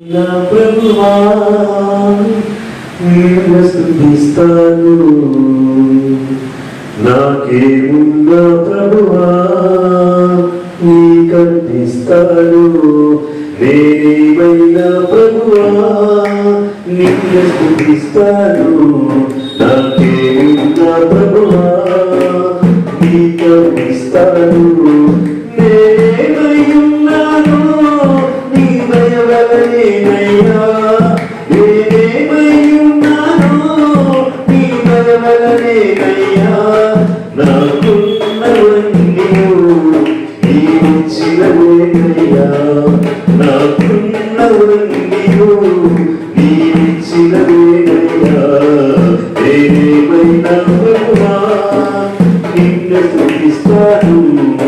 నా ప్రభువా నేను స్థుతిస్తాను నాకేమున్నా ప్రభువా నీ కనిపిస్తాను నేనేమైనా ప్రభువా నిన్ను స్థుతిస్తాను నాకేమున్నా ప్రభువా నీ కనిపిస్తాను నేనయ్యా నాకున్నవన్నీ నీవిచ్చినవేనయ్యా. నాకున్నవన్నీ నీవిచ్చినవేనయ్యా. నేనేమైనా నిన్ను చూపిస్తాను.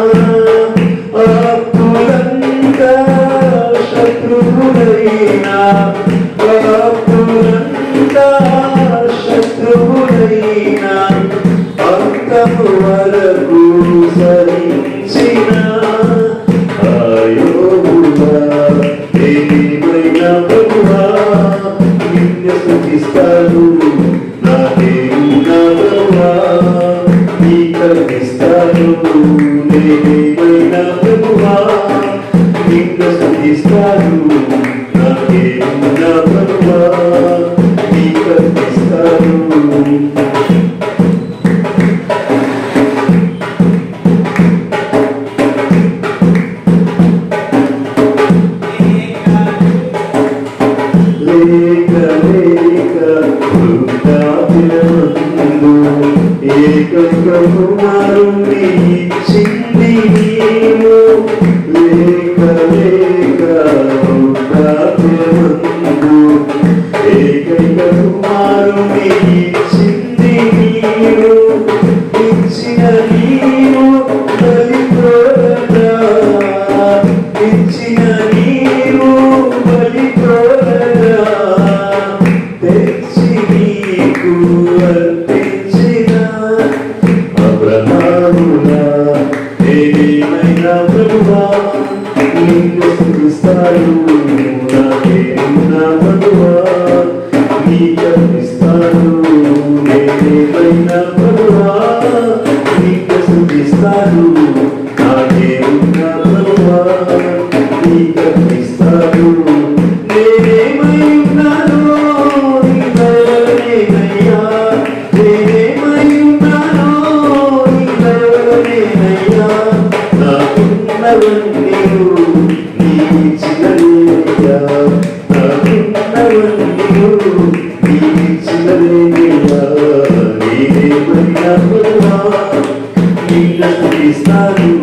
you. కరుణి చింది నీవు. లేక లేక ఏకైక కుమారుని ప్రభువా నీకు అర్పిస్తాను నేనేమైనా ప్రభువా? నీకు సుధిస్తాను నాకేమైనా ప్రభువా? నీకు అర్పిస్తాను నేనేమైనాను నీ దయవలనేనయ్యా నేనేమైనాను నీ దయవలనేనయ్యా నాకున్నవన్నీ నీవు నీవు ఇచ్చినయ్యా the you.